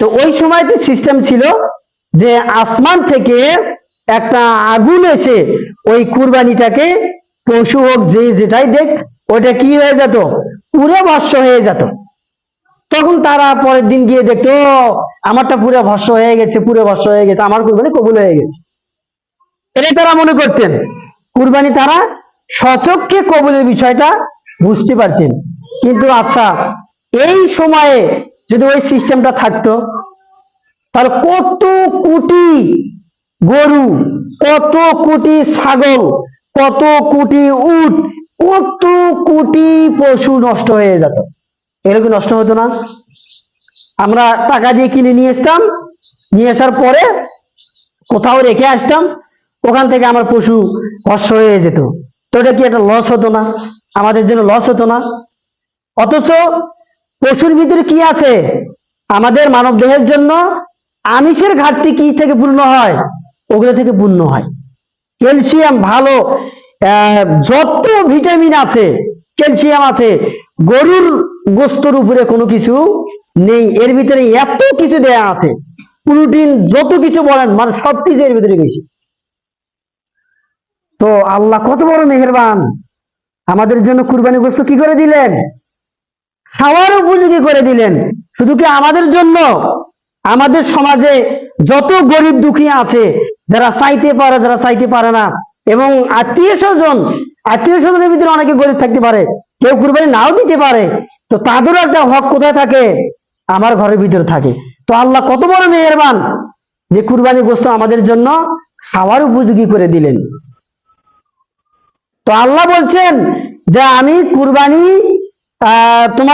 তো ওই সময়তে সিস্টেম ছিল যে আসমান থেকে একটা আগুন এসে ওই কুরবানিটাকে পশু হোক যে যেটাই দেখ ওটা কি হয়ে যেত? পুরো ভস্য হয়ে যেত। তখন তারা পরের দিন গিয়ে দেখতো আমারটা পুরো ভস্য হয়ে গেছে, পুরো ভস্য হয়ে গেছে, আমার কুরবানি কবুল হয়ে গেছে। এটাই তারা মনে করতেন। কুরবানি তারা সচককে কবুলের বিষয়টা বুঝতে পারতেন। কিন্তু আচ্ছা এই সময়ে যদি ওই সিস্টেমটা থাকতো, তাহলে কত কোটি গরু, কত কোটি ছাগল, কত কোটি উট, কত কোটি পশু নষ্ট হয়ে যেত। এরকম নষ্ট হতো না? আমরা টাকা দিয়ে কিনে নিয়ে আসতাম নিয়ে আসার পরে কোথাও রেখে আসতাম, ওখান থেকে আমার পশু ভস্য হয়ে যেত। তো এটা কি একটা লস হতো না? আমাদের জন্য লস হতো না। অথচ পশুর ভিতরে কি আছে? আমাদের মানব দেহের জন্য আমিষের ঘাটতি কি থেকে পূর্ণ হয়? ওগুলো থেকে পূর্ণ হয়। ক্যালসিয়াম ভালো যত ভিটামিন আছে, ক্যালসিয়াম আছে, গরুর গোস্তর উপরে কোনো কিছু নেই। এর ভিতরে এত কিছু দেয়া আছে। প্রোটিন যত কিছু বলেন মানে সব কিছু এর ভিতরে বেশি। তো আল্লাহ কত বড় মেহেরবান। আমাদের জন্য কুরবানি গোস্ত কি করে দিলেন? খাওয়ার উপযোগী করে দিলেন। শুধু কি আমাদের জন্য? আমাদের সমাজে যত গরিব দুঃখী আছে, যারা চাইতে পারে, যারা চাইতে পারে না, এবং আত্মীয় স্বজন, আত্মীয় স্বজনের ভিতরে অনেকে গরিব থাকতে পারে, কেউ কুরবানি নাও দিতে পারে, তো তাদেরও একটা হক কোথায় থাকে? আমার ঘরের ভিতরে থাকে। তো আল্লাহ কত বড় মেহেরবান যে কুরবানি গোস্ত আমাদের জন্য খাওয়ার উপযোগী করে দিলেন। তো আল্লাহ বলছেন যে আমি কুরবানি তোমার